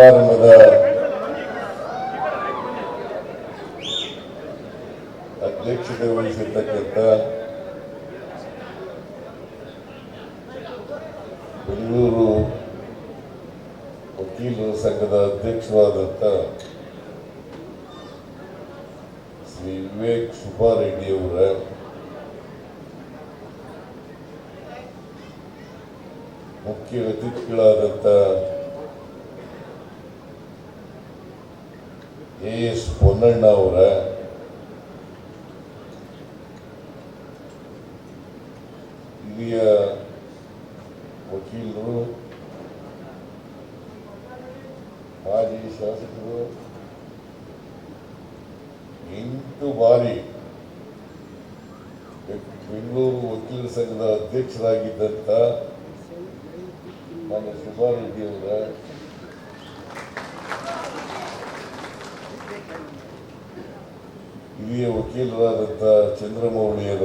ಸಮಾರಂಭದ ಅಧ್ಯಕ್ಷತೆ ವಹಿಸಿರ್ತಕ್ಕಂಥ ಬೆಂಗಳೂರು ವಕೀಲರ ಸಂಘದ ಅಧ್ಯಕ್ಷರಾದಂಥ ಶ್ರೀ ವಿವೇಕ್ ಸುಬ್ಬಾರೆಡ್ಡಿಯವರ ಮುಖ್ಯ ಅತಿಥಿಗಳಾದಂಥ ಪೊನ್ನಣ್ಣ ಅವರ ಹಿರಿಯ ವಕೀಲರು ಮಾಜಿ ಶಾಸಕರು ಎಂಟು ಬಾರಿ ಬೆಂಗಳೂರು ವಕೀಲರ ಸಂಘದ ಅಧ್ಯಕ್ಷರಾಗಿದ್ದಂಥ ಮಾನ್ಯ ಸುಬ್ಬಾರೆಡ್ಡಿ ಹಿರಿಯ ವಕೀಲರಾದಂಥ ಚಂದ್ರಮೌಳಿಯರ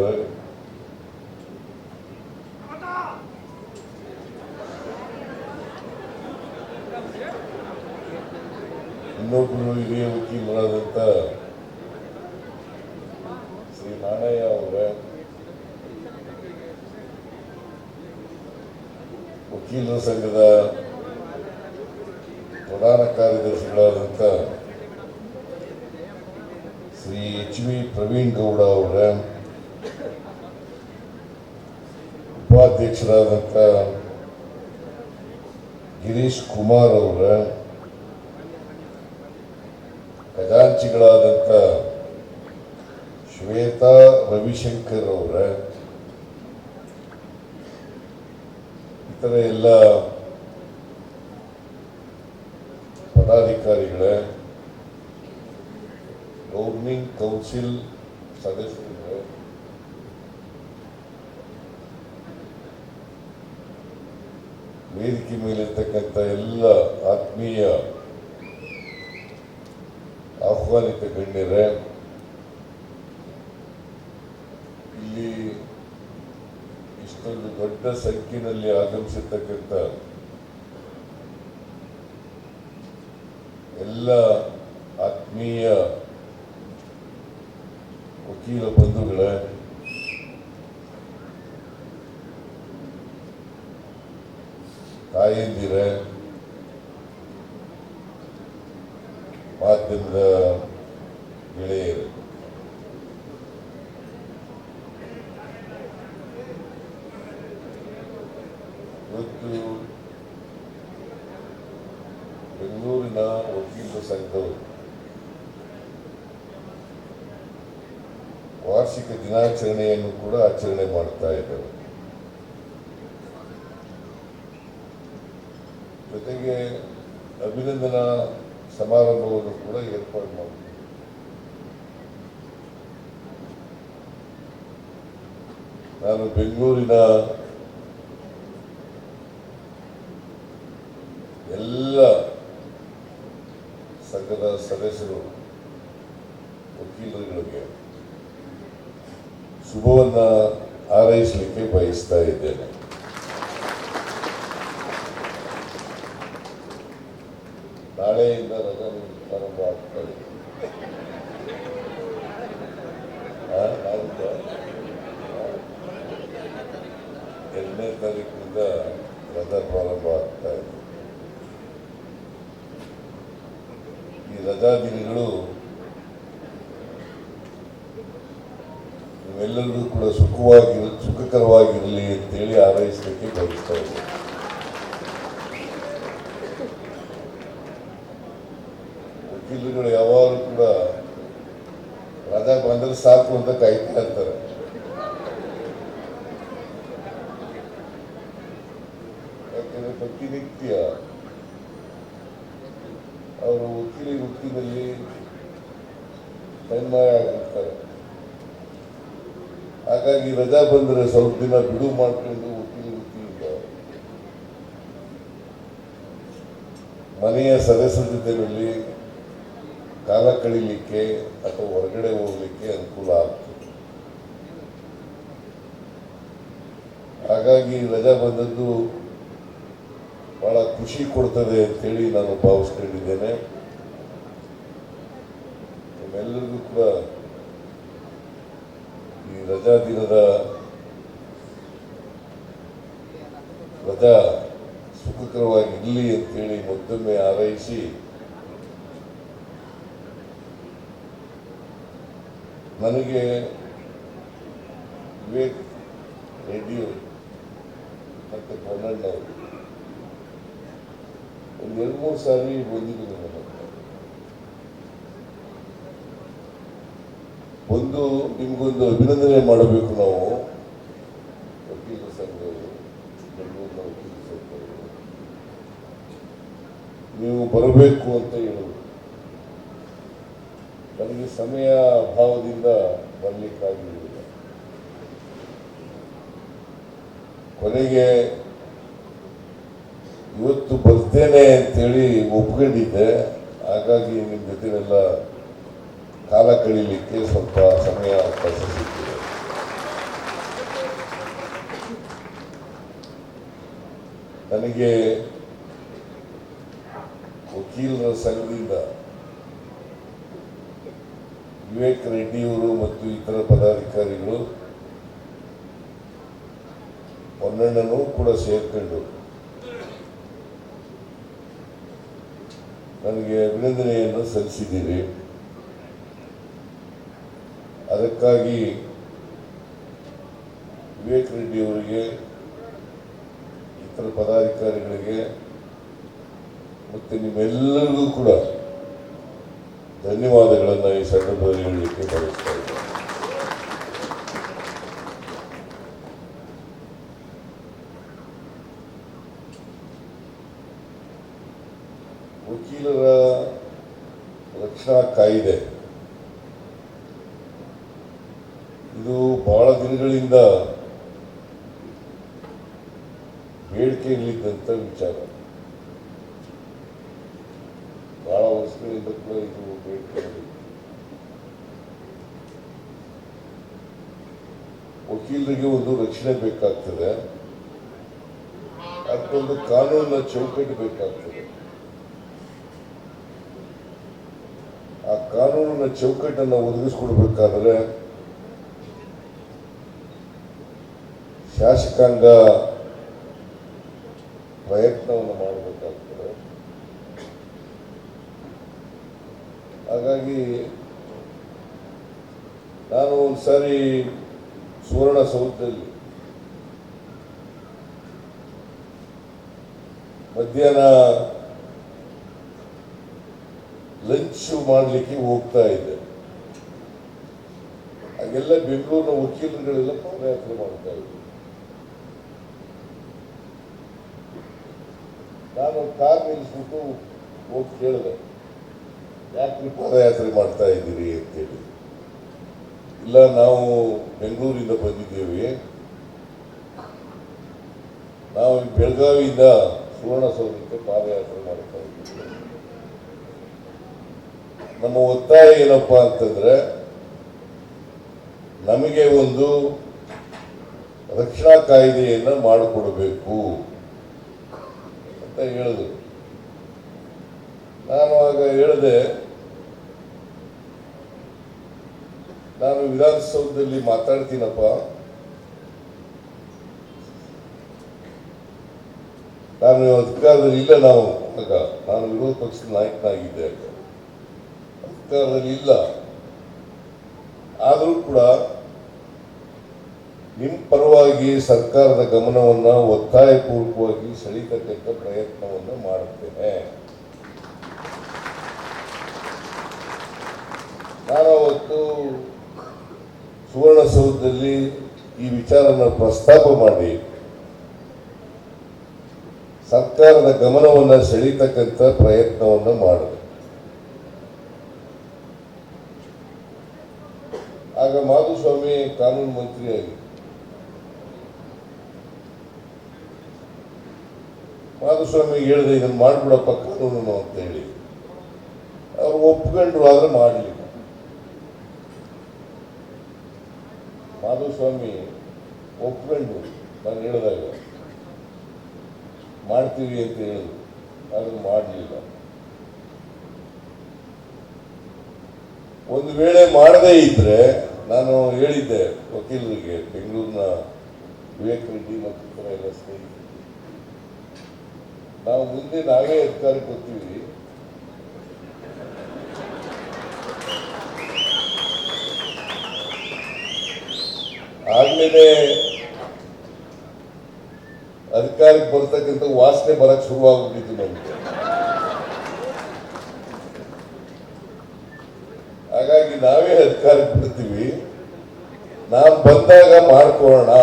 ಇನ್ನೊಬ್ಬರು ಹಿರಿಯ ವಕೀಲರಾದಂಥ ಶ್ರೀ ನಾಣಯ್ಯ ಅವರ. ವಕೀಲರ ಸಂಘದ ಪ್ರವೀಣ್ ಗೌಡ ಅವರ ಉಪಾಧ್ಯಕ್ಷರಾದಂಥ ಗಿರೀಶ್ ಕುಮಾರ್ ಅವರ ಖಜಾಂಚಿಗಳಾದಂಥ ಶ್ವೇತಾ ರವಿಶಂಕರ್ ಅವರ, ಇತರ ಎಲ್ಲ ಪದಾಧಿಕಾರಿಗಳ ಗೌರ್ನಿಂಗ್ ಕೌನ್ಸಿಲ್ ವೇದಿಕೆ ಮೇಲಿರ್ತಕ್ಕಂಥ ಎಲ್ಲ ಆತ್ಮೀಯ ಆಹ್ವಾನಿತ ಗಣ್ಯರೇ ಇಲ್ಲಿ ಇಷ್ಟೊಂದು ದೊಡ್ಡ ಸಂಖ್ಯೆಯಲ್ಲಿ ಆಗಮಿಸಿರ್ತಕ್ಕಂಥ ಎಲ್ಲ ಆತ್ಮೀಯ கீழே பந்துகளை விழ தாயந்திர ಅಭಿನಂದನಾ ಸಮಾರಂಭವನ್ನು ಕೂಡ ಏರ್ಪಾಡು ಮಾಡಿದೆ ನಾನು ಬೆಂಗಳೂರಿನ ಎಲ್ಲ ಸಂಘದ ಸದಸ್ಯರು, ವಕೀಲರುಗಳಿಗೆ ಶುಭವನ್ನು ಆರೈಸಲಿಕ್ಕೆ ಬಯಸ್ತಾ ಇದ್ದೇನೆ. ರಜಾ ಪ್ರಾರಂಭ ಆಗ್ತಾ ಇದೆ ಆ, ನಾಳಿದ್ದ? ಆ, ಎರಡನೇ ತಾರೀಕಿನಿಂದ ರಜಾ ಪ್ರಾರಂಭ ಆಗ್ತಾ ಇದೆ ಈ ರಜಾ ದಿನಗಳು ನೀವೆಲ್ಲರಿಗೂ ಕೂಡ ಸುಖವಾಗಿರ ಸುಖಕರವಾಗಿರಲಿ ಅಂತೇಳಿ ಆರೈಸಲಿಕ್ಕೆ ಬಯಸ್ತಾ ಇದ್ದೇನೆ ವಕೀಲರುಗಳು ಯಾವಾಗಲೂ ಕೂಡ ರಜಾ ಬಂದರೆ ಸಾಕು ಅಂತ ಕಾಯ್ತಾ ಇರ್ತಾರೆ. ಯಾಕಂದ್ರೆ ಪ್ರತಿನಿತ್ಯ ಅವರು ವಕೀಲಿ ವೃತ್ತಿನಲ್ಲಿ ತನ್ಮಯ ಆಗಿರ್ತಾರೆ. ಹಾಗಾಗಿ ರಜಾ ಬಂದರೆ ಸ್ವಲ್ಪ ದಿನ ಬಿಡು ಮಾಡ್ಕೊಂಡು ವಕೀಲಿ ವೃತ್ತಿಯಿಂದ ಮನೆಯ ಸದಸ್ಯರ ಜೊತೆಯಲ್ಲಿ ಕಾಲ ಕಳೀಲಿಕ್ಕೆ ಅಥವಾ ಹೊರಗಡೆ ಹೋಗಲಿಕ್ಕೆ ಅನುಕೂಲ ಆಗ್ತದೆ. ಹಾಗಾಗಿ ರಜಾ ಬಂದದ್ದು ಬಹಳ ಖುಷಿ ಕೊಡ್ತದೆ ಅಂತೇಳಿ ನಾನು ಭಾವಿಸ್ಕೊಂಡಿದ್ದೇನೆ. ನಿಮ್ಮೆಲ್ಲರಿಗೂ ಕೂಡ ಈ ರಜಾ ದಿನದ ರಜಾ ಸುಖಕರವಾಗಿರಲಿ ಅಂತೇಳಿ ಮತ್ತೊಮ್ಮೆ ಹಾರೈಸಿ ನನಗೆ ವಿವೇಕ್ ರೆಡ್ಡಿ ಮತ್ತು ಕನ್ನಡ ಒಂದು ಎರಡು ಮೂರು ಸಾರಿ ಬಂದಿದ್ದೀನಿ ನನ್ನ. ಒಂದು ನಿಮಗೊಂದು ಅಭಿನಂದನೆ ಮಾಡಬೇಕು ನಾವು, ವಕೀಲ ಬೆಂಗಳೂರಿನ ವಕೀಲ ನೀವು ಬರಬೇಕು ಅಂತ ನನಗೆ ಸಮಯ ಅಭಾವದಿಂದ ಬರಲಿಕ್ಕಾಗಿರುವುದಿಲ್ಲ ಕೊನೆಗೆ ಇವತ್ತು ಬರ್ತೇನೆ ಅಂತೇಳಿ ಒಪ್ಕೊಂಡಿದ್ದೆ. ಹಾಗಾಗಿ ನಿಮ್ಮ ಜೊತೆನೆಲ್ಲ ಕಾಲ ಕಳೀಲಿಕ್ಕೆ ಸ್ವಲ್ಪ ಸಮಯ ಅವಕಾಶ ನನಗೆ ವಕೀಲರ ಸಂಘದಿಂದ ವಿವೇಕ್ ರೆಡ್ಡಿಯವರು ಮತ್ತು ಇತರ ಪದಾಧಿಕಾರಿಗಳು ಹೊನ್ನಣ್ಣನೂ ಕೂಡ ಸೇರ್ಕೊಂಡು ನನಗೆ ಅಭಿನಂದನೆಯನ್ನು ಸಲ್ಲಿಸಿದ್ದೀರಿ ಅದಕ್ಕಾಗಿ ವಿವೇಕ್ ರೆಡ್ಡಿ ಅವರಿಗೆ ಇತರ ಪದಾಧಿಕಾರಿಗಳಿಗೆ, ಮತ್ತು ನಿಮ್ಮೆಲ್ಲರಿಗೂ ಕೂಡ ಧನ್ಯವಾದಗಳನ್ನು ಈ ಸಂದರ್ಭದಲ್ಲಿ ಹೇಳಲಿಕ್ಕೆ ಬಯಸ್ತಾ ಇದ್ದೇನೆ. ವಕೀಲರ ರಕ್ಷಣಾ ಕಾಯಿದೆ. ಇದು ಬಹಳ ದಿನಗಳಿಂದ ಬೇಡಿಕೆಯಲ್ಲಿದ್ದಂಥ ವಿಚಾರ. ಬಹಳ ವರ್ಷಗಳಿಂದ ಕೂಡ ಇದು ವಕೀಲರಿಗೆ ಒಂದು ರಕ್ಷಣೆ ಬೇಕಾಗ್ತದೆ. ಅದಕ್ಕೊಂದು ಕಾನೂನಿನ ಚೌಕಟ್ಟು ಬೇಕಾಗ್ತದೆ. ಆ ಕಾನೂನಿನ ಚೌಕಟ್ಟನ್ನು ಒದಗಿಸ್ಕೊಡ್ಬೇಕಾದ್ರೆ ಶಾಸಕಾಂಗ ಪ್ರಯತ್ನವನ್ನು ಮಾಡಬೇಕಾಗ್ತದೆ ಹಾಗಾಗಿ ನಾನು ಒಂದ್ಸಾರಿ ಸುವರ್ಣಸೌಧದಲ್ಲಿ ಮಧ್ಯಾಹ್ನ ಲಂಚ್ ಮಾಡಲಿಕ್ಕೆ ಹೋಗ್ತಾ ಇದ್ದೆ. ಹಾಗೆಲ್ಲ ಬೆಂಗಳೂರಿನ ವಕೀಲರುಗಳೆಲ್ಲ ಪಾದಯಾತ್ರೆ ಮಾಡ್ತಾ ಇದ್ದೆ ನಾನು ಕಾರ್ ನಿಲ್ಲಿಸ್ಬಿಟ್ಟು ಹೋಗಿ ಕೇಳಿದೆ. ಯಾಕ್ರಿ ಪಾದಯಾತ್ರೆ ಮಾಡ್ತಾ ಇದ್ದೀರಿ ಅಂತೇಳಿ. ಇಲ್ಲ, ನಾವು ಬೆಂಗಳೂರಿಂದ ಬಂದಿದ್ದೇವೆ. ನಾವು ಬೆಳಗಾವಿಯಿಂದ ಸುವರ್ಣಸೌಧಕ್ಕೆ ಪಾದಯಾತ್ರೆ ಮಾಡ್ತಾ ಇದ್ದೀವಿ. ನಮ್ಮ ಒತ್ತಾಯ ಏನಪ್ಪ ಅಂತಂದ್ರೆ, ನಮಗೆ ಒಂದು ರಕ್ಷಣಾ ಕಾಯ್ದೆಯನ್ನು ಮಾಡಿಕೊಡಬೇಕು ಅಂತ ಹೇಳಿದ್ರು ನಾನು ಆಗ ಹೇಳಿದೆ ನಾನು ವಿಧಾನಸೌಧದಲ್ಲಿ ಮಾತಾಡ್ತೀನಪ್ಪ. ನಾನು ಅಧಿಕಾರದಲ್ಲಿ ಇಲ್ಲ ನಾವು. ಆಗ ನಾನು ವಿರೋಧ ಪಕ್ಷದ ನಾಯಕನಾಗಿದ್ದೆ ಆಗ. ಅಧಿಕಾರದಲ್ಲಿ ಇಲ್ಲ. ಆದರೂ ಕೂಡ ನಿಮ್ಮ ಪರವಾಗಿ ಸರ್ಕಾರದ ಗಮನವನ್ನು ಒತ್ತಾಯಪೂರ್ವಕವಾಗಿ ಸೆಳೀತಕ್ಕಂಥ ಪ್ರಯತ್ನವನ್ನು ಮಾಡುತ್ತೇನೆ. ನಾನು ಅವತ್ತು ಸುವರ್ಣಸೌಧದಲ್ಲಿ ಈ ವಿಚಾರನ ಪ್ರಸ್ತಾಪ ಮಾಡಿ. ಸರ್ಕಾರದ ಗಮನವನ್ನು ಸೆಳೀತಕ್ಕಂಥ ಪ್ರಯತ್ನವನ್ನು ಮಾಡಿದೆ ಆಗ ಮಾಧುಸ್ವಾಮಿ ಕಾನೂನು ಮಂತ್ರಿಯಾಗಿ. ಮಾಧುಸ್ವಾಮಿ ಹೇಳಿದೆ ಇದನ್ನು ಮಾಡಿಬಿಡಪ್ಪ ಕಾನೂನು ಅಂತ ಹೇಳಿ ಅವ್ರು ಒಪ್ಕೊಂಡ್ರು ಆದ್ರೆ ಮಾಡಲಿಲ್ಲ. ಮಾಧುಸ್ವಾಮಿ ಒಪ್ಕೊಂಡು ನಾನು ಹೇಳಿದಾಗ. ಮಾಡ್ತೀವಿ ಅಂತ ಹೇಳಿದ್ರು ಆದರೂ ಮಾಡಲಿಲ್ಲ. ಒಂದು ವೇಳೆ ಮಾಡದೇ ಇದ್ರೆ ನಾನು ಹೇಳಿದ್ದೆ ವಕೀಲರಿಗೆ, ಬೆಂಗಳೂರಿನ ವಿವೇಕ್ ರೆಡ್ಡಿ ಮತ್ತು ಎಲ್ಲ ಸ್ನೇಹಿತರು ನಾವು ಮುಂದೆ ನಾವೇ ಅಧಿಕಾರಕ್ಕೆ ಬರ್ತೀವಿ. ಆಗ್ಲೇನೆ ಅಧಿಕಾರಕ್ಕೆ ಬರ್ತಕ್ಕಂಥ ವಾಸನೆ ಬರಕ್ ಶುರುವಾಗ್ಬಿಟ್ಟಿತ್ತು ನಮಗೆ. ಹಾಗಾಗಿ ನಾವೇ ಅಧಿಕಾರಕ್ಕೆ ಬರ್ತೀವಿ. ನಾವು ಬಂದಾಗ ಮಾಡ್ಕೊಳ್ಳೋಣ.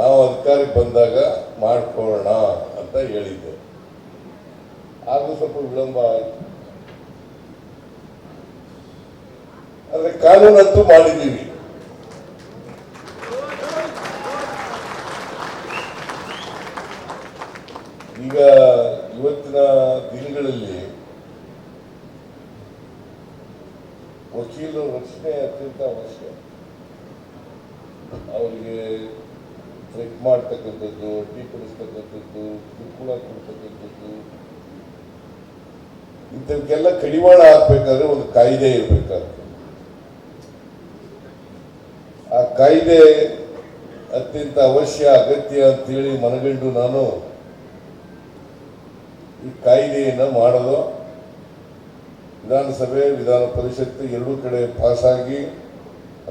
ನಾವು ಅಧಿಕಾರಕ್ಕೆ ಬಂದಾಗ ಮಾಡ್ಕೊಳ್ಳೋಣ ಅಂತ ಹೇಳಿದ್ದೆ. ಆದ್ರೂ ಸ್ವಲ್ಪ ವಿಳಂಬ ಆಯ್ತು. ಆದ್ರೆ ಕಾನೂನಂತೂ ಮಾಡಿದ್ದೀವಿ ಈಗ ಇವತ್ತಿನ ದಿನಗಳಲ್ಲಿ ವಕೀಲರ ರಕ್ಷಣೆ ಅತ್ಯಂತ ಅವಶ್ಯ ಅವರಿಗೆ ಥ್ರೆಟ್ ಮಾಡ್ತಕ್ಕಂಥದ್ದು ಅಡ್ಡಿಪಡಿಸ್ತಕ್ಕಂಥದ್ದು ಕಿರುಕುಳ ಕೊಡ್ತಕ್ಕಂಥದ್ದು ಇಂಥವಕ್ಕೆಲ್ಲ ಕಡಿವಾಣ ಹಾಕ್ಬೇಕಾದ್ರೆ ಒಂದು ಕಾಯ್ದೆ ಇರಬೇಕಾದ್ರೆ ಆ ಕಾಯ್ದೆ ಅತ್ಯಂತ ಅವಶ್ಯ, ಅಗತ್ಯ ಅಂತೇಳಿ ಮನಗಂಡು ನಾನು ಈ ಕಾಯ್ದೆಯನ್ನು ಮಾಡಲು ವಿಧಾನಸಭೆ, ವಿಧಾನ ಪರಿಷತ್ತು ಎರಡೂ ಕಡೆ ಪಾಸಾಗಿ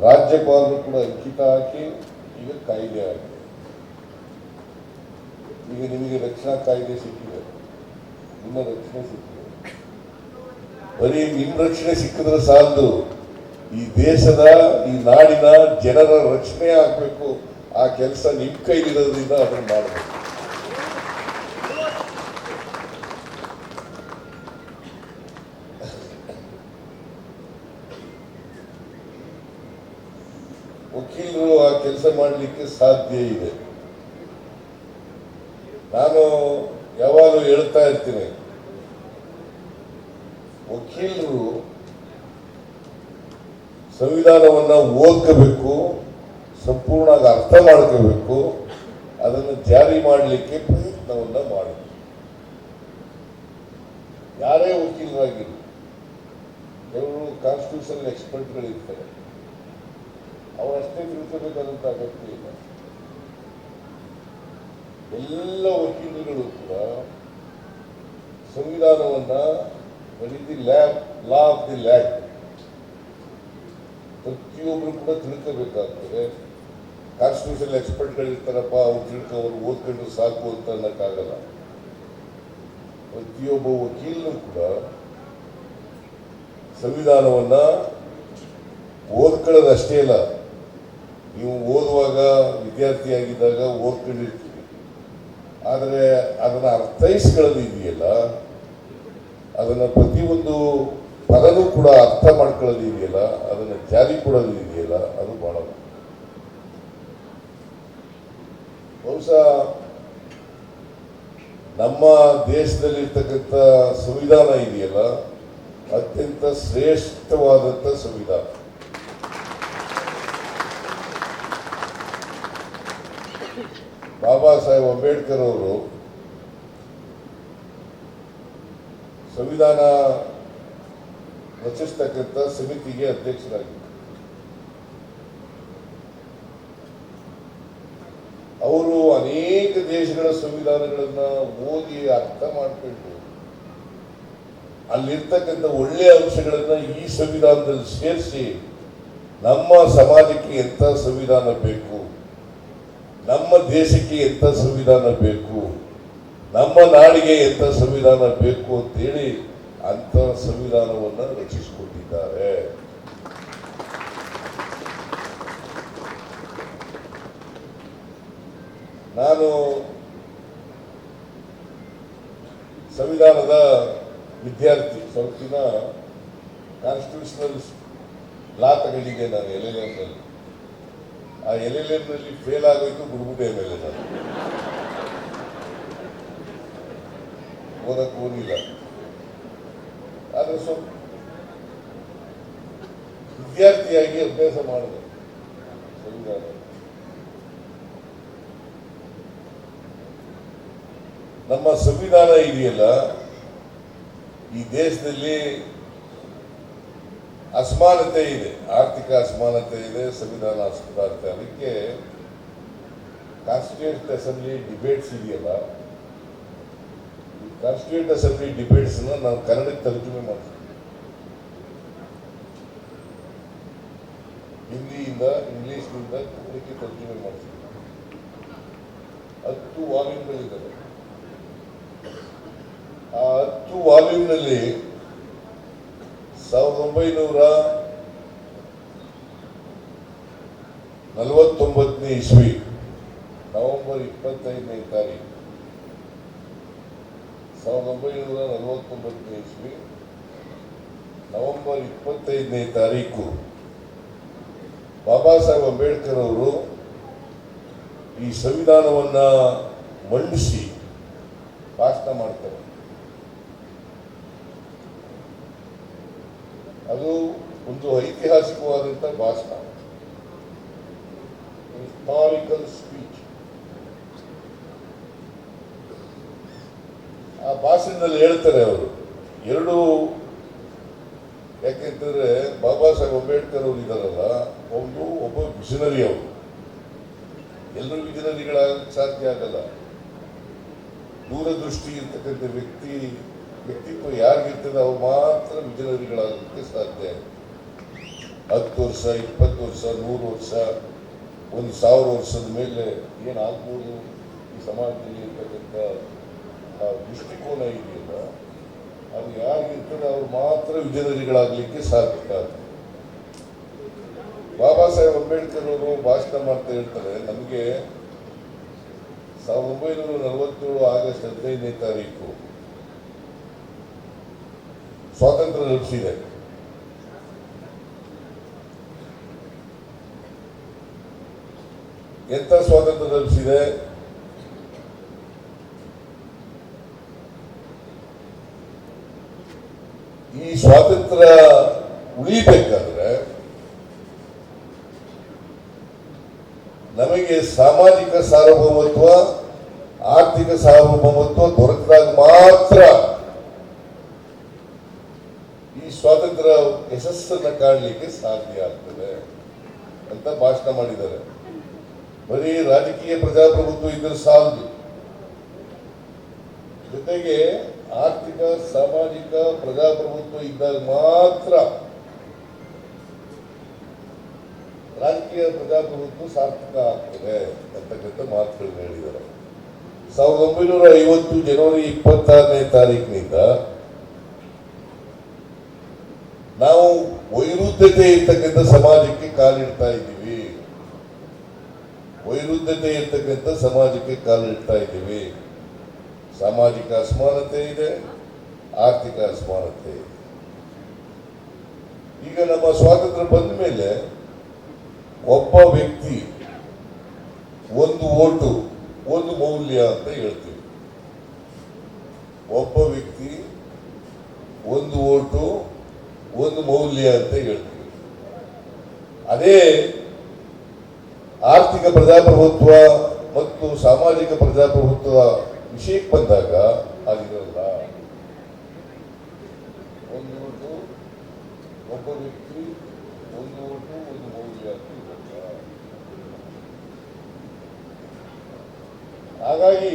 ರಾಜ್ಯಪಾಲರು ಕೂಡ ಅಂಕಿತ ಹಾಕಿ ಈಗ ಕಾಯ್ದೆ ಆಗಿದೆ. ಈಗ ನಿಮಗೆ ರಕ್ಷಣಾ ಕಾಯ್ದೆ ಸಿಕ್ಕಿದೆ. ನಿಮ್ಮ ರಕ್ಷಣೆ ಸಿಕ್ಕಿದೆ. ಬರೀ ನಿಮ್ಮ ರಕ್ಷಣೆ ಸಿಕ್ಕಿದ್ರೆ ಸಾಲದು. ಈ ದೇಶದ, ಈ ನಾಡಿನ ಜನರ ರಕ್ಷಣೆ ಆಗಬೇಕು. ಆ ಕೆಲಸ ನಿಮ್ಮ ಕೈಲಿರೋದ್ರಿಂದ ಅದನ್ನು ಮಾಡಬೇಕು. ವಕೀಲರು ಆ ಕೆಲಸ ಮಾಡಲಿಕ್ಕೆ ಸಾಧ್ಯ ಇದೆ. ನಾನು ಯಾವಾಗಲೂ ಹೇಳ್ತಾ ಇರ್ತೀನಿ. ವಕೀಲರು ಸಂವಿಧಾನವನ್ನು ಓದ್ಕೋಬೇಕು, ಸಂಪೂರ್ಣವಾಗಿ ಅರ್ಥ ಮಾಡ್ಕೋಬೇಕು, ಅದನ್ನು ಜಾರಿ ಮಾಡಲಿಕ್ಕೆ ಪ್ರಯತ್ನವನ್ನು ಮಾಡಬೇಕು ಯಾರೇ ವಕೀಲರಾಗಿರಲಿ ಕೆಲವರು ಕಾನ್ಸ್ಟಿಟ್ಯೂಷನ್ ಎಕ್ಸ್ಪರ್ಟ್ಗಳಿರ್ತಾರೆ ಅವರಷ್ಟೇ ತಿಳ್ಕೋಬೇಕಾದಂಥ ಅಗತ್ಯ ಇಲ್ಲ. ಎಲ್ಲ ವಕೀಲರುಗಳು ಕೂಡ ಸಂವಿಧಾನವನ್ನ the lab law of the lab ಪ್ರತಿಯೊಬ್ಬರು ಕೂಡ ತಿಳ್ಕೋಬೇಕಾಗ್ತದೆ. ಕಾನ್ಸ್ಟಿಟ್ಯೂಷನ್ ಎಕ್ಸ್ಪರ್ಟ್ಗಳಿರ್ತಾರಪ್ಪ ಅವ್ರು ತಿಳ್ಕೊ, ಅವ್ರು ಓದ್ಕೊಂಡು ಸಾಕು ಅಂತ ಅನ್ನೋಕ್ಕಾಗಲ್ಲ. ಪ್ರತಿಯೊಬ್ಬ ವಕೀಲರು ಕೂಡ ಸಂವಿಧಾನವನ್ನ ಓದ್ಕೊಳ್ಳೋದಷ್ಟೇ ಇಲ್ಲ ನೀವು ಓದುವಾಗ ವಿದ್ಯಾರ್ಥಿಯಾಗಿದ್ದಾಗ ಓದ್ಕೊಂಡಿರ್ತೀವಿ ಆದರೆ ಅದನ್ನು ಅರ್ಥೈಸ್ಕೊಳ್ಳೋದು ಇದೆಯಲ್ಲ ಅದನ್ನು ಪ್ರತಿಯೊಂದು ಪದನೂ ಕೂಡ ಅರ್ಥ ಮಾಡ್ಕೊಳ್ಳೋದು ಇದೆಯಲ್ಲ, ಅದನ್ನು ಜಾರಿ ಕೊಡೋದು ಇದೆಯಲ್ಲ, ಅದು ಬಹಳ. ಬಹುಶಃ ನಮ್ಮ ದೇಶದಲ್ಲಿರ್ತಕ್ಕಂಥ ಸಂವಿಧಾನ ಇದೆಯಲ್ಲ, ಅತ್ಯಂತ ಶ್ರೇಷ್ಠವಾದಂಥ ಸಂವಿಧಾನ ಬಾಬಾ ಸಾಹೇಬ್ ಅಂಬೇಡ್ಕರ್ ಅವರು ಸಂವಿಧಾನ ರಚಿಸ್ತಕ್ಕಂಥ ಸಮಿತಿಗೆ ಅಧ್ಯಕ್ಷರಾಗಿದ್ದರು. ಅವರು ಅನೇಕ ದೇಶಗಳ ಸಂವಿಧಾನಗಳನ್ನ ಓದಿ ಅರ್ಥ ಮಾಡಿಕೊಂಡು ಅಲ್ಲಿರ್ತಕ್ಕಂಥ ಒಳ್ಳೆಯ ಅಂಶಗಳನ್ನ ಈ ಸಂವಿಧಾನದಲ್ಲಿ ಸೇರಿಸಿ ನಮ್ಮ ಸಮಾಜಕ್ಕೆ ಎಂಥ ಸಂವಿಧಾನ ಬೇಕು, ನಮ್ಮ ದೇಶಕ್ಕೆ ಎಂಥ ಸಂವಿಧಾನ ಬೇಕು ನಮ್ಮ ನಾಡಿಗೆ ಎಂಥ ಸಂವಿಧಾನ ಬೇಕು ಅಂತೇಳಿ ಅಂತ ಸಂವಿಧಾನವನ್ನ ರಚಿಸಿಕೊಂಡಿದ್ದಾರೆ ನಾನು ಸಂವಿಧಾನದ ವಿದ್ಯಾರ್ಥಿ ಸ್ವಲ್ಪ ದಿನ ಕಾನ್ಸ್ಟಿಟ್ಯೂಷನಲ್ ಲಾ ತಗೊಂಡಿದ್ದೆ ನಾನು ಎಲ್ ಎಲ್ ಆ ಎಲ್ ಎಲ್ ಫೇಲ್ ಆಗೋಯ್ತು ಗುರುಗುಡೆ ಮೇಲೆ ನಾನು. ಓದಕ್ಕೆ ಓದಿಲ್ಲ. ಆದ್ರೆ ಸ್ವಲ್ಪ ವಿದ್ಯಾರ್ಥಿಯಾಗಿ ಅಭ್ಯಾಸ ಮಾಡಿದೆ. ನಮ್ಮ ಸಂವಿಧಾನ ಇದೆಯಲ್ಲ, ಈ ದೇಶದಲ್ಲಿ ಅಸಮಾನತೆ ಇದೆ. ಆರ್ಥಿಕ ಅಸಮಾನತೆ ಇದೆ, ಸಂವಿಧಾನ ಅಸಮಾನತೆ. ಅದಕ್ಕೆ ಕಾನ್ಸ್ಟಿಟ್ಯೂಷನ್ ಅಸೆಂಬ್ಲಿ ಡಿಬೇಟ್ಸ್ ಇದೆಯಲ್ಲ ಕಾನ್ಸ್ಟಿಟ್ಯೂಂಟ್ ಅಸೆಂಬ್ಲಿ ಡಿಬೇಟ್ಸ್ ನಾವು ಕನ್ನಡಕ್ಕೆ ತರ್ಜುಮೆ ಮಾಡ್ತೀವಿ. ಹಿಂದಿಯಿಂದ, ಇಂಗ್ಲಿಷ್ನಿಂದ ಕನ್ನಡಕ್ಕೆ ತರ್ಜುಮೆ ಮಾಡ್ತೀವಿ. ಹತ್ತು ವಾಲ್ಯೂಮ್ಗಳಿದ್ದಾವೆ ಆ ಹತ್ತು ವಾಲ್ಯೂಮ್ನಲ್ಲಿ ಸಾವಿರದ ಒಂಬೈನೂರ ನಲವತ್ತೊಂಬತ್ತನೇ ಇಸ್ವಿ, ನವೆಂಬರ್ ಇಪ್ಪತ್ತೈದನೇ ತಾರೀಕು. ಸಾವಿರದ ಒಂಬೈನೂರ ನಲವತ್ತೊಂಬತ್ತನೇ ಇಸ್ವಿ, ನವೆಂಬರ್ ಇಪ್ಪತ್ತೈದನೇ ತಾರೀಕು, ಬಾಬಾ ಸಾಹೇಬ್ ಅಂಬೇಡ್ಕರ್ ಅವರು ಈ ಸಂವಿಧಾನವನ್ನ ಮಂಡಿಸಿ ಭಾಷಣ ಮಾಡ್ತಾರೆ. ಅದು ಒಂದು ಐತಿಹಾಸಿಕವಾದಂಥ ಭಾಷಣ. ಹಿಸ್ಟಾರಿಕಲ್ ಸ್ಪೀಚ್ ಆ ಭಾಷಣದಲ್ಲಿ ಹೇಳ್ತಾರೆ ಅವರು. ಎರಡು ಯಾಕೆಂದ್ರೆ ಬಾಬಾ ಸಾಹೇಬ್ ಅಂಬೇಡ್ಕರ್ ಅವರು ಇದ್ದಾರಲ್ಲ ಒಂದು ಒಬ್ಬ ಮಿಷನರಿ ಅವರು. ಎಲ್ಲರೂ ವಿಜನರಿಗಳಾಗಕ್ಕೆ ಸಾಧ್ಯ ಆಗಲ್ಲ. ದೂರದೃಷ್ಟಿ ಇರ್ತಕ್ಕಂಥ ವ್ಯಕ್ತಿ, ವ್ಯಕ್ತಿತ್ವ ಯಾರಿಗಿರ್ತದೆ, ಅವ್ರು ಮಾತ್ರ ವಿಜನರಿಗಳಾಗಲಿಕ್ಕೆ ಸಾಧ್ಯ. ಹತ್ತು ವರ್ಷ, ಇಪ್ಪತ್ತು ವರ್ಷ, ನೂರು ವರ್ಷ, ಒಂದು ಸಾವಿರ ವರ್ಷದ ಮೇಲೆ ಏನಾಗ್ಬೋದು ಈ ಸಮಾಜದಲ್ಲಿ ಇರ್ತಕ್ಕಂಥ ದೃಷ್ಟಿಕೋನ ಇದೆಯಲ್ಲ ಅದು ಯಾರಿಗಿರ್ತದೆ ಅವ್ರು ಮಾತ್ರ ವಿಜಯನಗರಿಗಳಾಗಲಿಕ್ಕೆ ಸಾಧ್ಯ ಬಾಬಾ ಸಾಹೇಬ್ ಅಂಬೇಡ್ಕರ್ ಅವರು ಭಾಷಣ ಮಾಡ್ತಾ ಹೇಳ್ತಾರೆ, ನಮಗೆ ಸಾವಿರದ ಒಂಬೈನೂರ ನಲವತ್ತೇಳು ಆಗಸ್ಟ್ ಹದಿನೈದನೇ ತಾರೀಕು ಸ್ವಾತಂತ್ರ್ಯ ಲಭಿಸಿದೆ ಎಂಥ ಸ್ವಾತಂತ್ರ್ಯ ಲಭಿಸಿದೆ ಈ ಸ್ವಾತಂತ್ರ್ಯ ಉಳಿಬೇಕಾದ್ರೆ ನಮಗೆ ಸಾಮಾಜಿಕ ಸಾರ್ವಭೌಮತ್ವ, ಆರ್ಥಿಕ ಸಾರ್ವಭೌಮತ್ವ ದೊರಕಿದಾಗ ಮಾತ್ರ ಈ ಸ್ವಾತಂತ್ರ್ಯ ಯಶಸ್ಸನ್ನ ಕಾಣಲಿಕ್ಕೆ ಸಾಧ್ಯ ಆಗ್ತದೆ ಅಂತ ಭಾಷಣ ಮಾಡಿದ್ದಾರೆ. ಬರೀ ರಾಜಕೀಯ ಪ್ರಜಾಪ್ರಭುತ್ವ ಇದ್ರೆ ಸಾಲದು. ಜೊತೆಗೆ ಆರ್ಥಿಕ, ಸಾಮಾಜಿಕ, ಪ್ರಜಾಪ್ರಭುತ್ವ ಇದ್ದಾಗ ಮಾತ್ರ ರಾಜಕೀಯ ಪ್ರಜಾಪ್ರಭುತ್ವ ಸಾರ್ಥಕ ಆಗ್ತದೆ ಅಂತಕ್ಕಂಥ ಮಾತುಗಳನ್ನ ಹೇಳಿದ್ದಾರೆ. ಸಾವಿರದ ಒಂಬೈನೂರ ಐವತ್ತು ಜನವರಿ ಇಪ್ಪತ್ತಾರನೇ ತಾರೀಕಿನಿಂದ ನಾವು ವೈರುದ್ಧತೆ ಇರ್ತಕ್ಕಂಥ ಸಮಾಜಕ್ಕೆ ಕಾಲಿಡ್ತಾ ಇದ್ದೀವಿ. ವೈರುದ್ಧತೆ ಇರ್ತಕ್ಕಂಥ ಸಮಾಜಕ್ಕೆ ಕಾಲಿಡ್ತಾ ಇದ್ದೀವಿ. ಸಾಮಾಜಿಕ ಅಸಮಾನತೆ ಇದೆ, ಆರ್ಥಿಕ ಅಸಮಾನತೆ ಇದೆ. ಈಗ ನಮ್ಮ ಸ್ವಾತಂತ್ರ್ಯ ಬಂದ ಮೇಲೆ ಒಬ್ಬ ವ್ಯಕ್ತಿ ಒಂದು ಓಟು, ಒಂದು ಮೌಲ್ಯ ಅಂತ ಹೇಳ್ತೀವಿ. ಒಬ್ಬ ವ್ಯಕ್ತಿ ಒಂದು ಓಟು, ಒಂದು ಮೌಲ್ಯ ಅಂತ ಹೇಳ್ತೀವಿ. ಅದೇ ಆರ್ಥಿಕ ಪ್ರಜಾಪ್ರಭುತ್ವ ಮತ್ತು ಸಾಮಾಜಿಕ ಪ್ರಜಾಪ್ರಭುತ್ವ ವಿಷಯಕ್ಕೆ ಬಂದಾಗ ಆಗಿರಲ್ಲ. ಒಂದು ಓಟು ಒಬ್ಬ ವ್ಯಕ್ತಿ, ಒಂದು ಓಟು ಒಂದು ಮೌಲ್ಯ ಅಂತ ಹಾಗಾಗಿ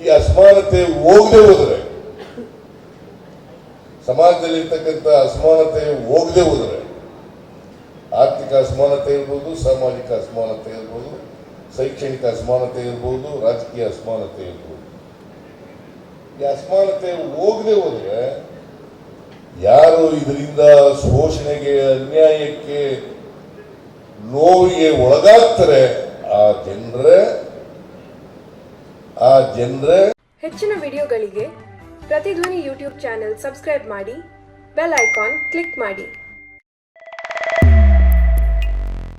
ಈ ಅಸಮಾನತೆ ಹೋಗದೆ ಹೋದರೆ ಸಮಾಜದಲ್ಲಿ ಇರ್ತಕ್ಕಂಥ ಅಸಮಾನತೆ ಹೋಗದೆ ಹೋದರೆ, ಆರ್ಥಿಕ ಅಸಮಾನತೆ ಇರ್ಬೋದು, ಸಾಮಾಜಿಕ ಅಸಮಾನತೆ ಇರ್ಬೋದು ಶೈಕ್ಷಣಿಕ ಅಸಮಾನತೆ ಇರ್ಬೋದು, ರಾಜಕೀಯ ಅಸಮಾನತೆ ಇರ್ಬೋದು. ಈ ಅಸಮಾನತೆ ಹೋಗದೆ ಹೋದ್ರೆ ಯಾರು ಇದರಿಂದ ಶೋಷಣೆಗೆ, ಅನ್ಯಾಯಕ್ಕೆ ನೋವಿಗೆ ಒಳಗಾಗ್ತಾರೆ, ಆ ಜನರೇ ಆ ಜನರೇ. ಹೆಚ್ಚಿನ ವಿಡಿಯೋಗಳಿಗೆ ಪ್ರತಿಧ್ವನಿ ಯೂಟ್ಯೂಬ್ ಚಾನೆಲ್ ಸಬ್ಸ್ಕ್ರೈಬ್ ಮಾಡಿ, ಬೆಲ್ ಐಕಾನ್ ಕ್ಲಿಕ್ ಮಾಡಿ.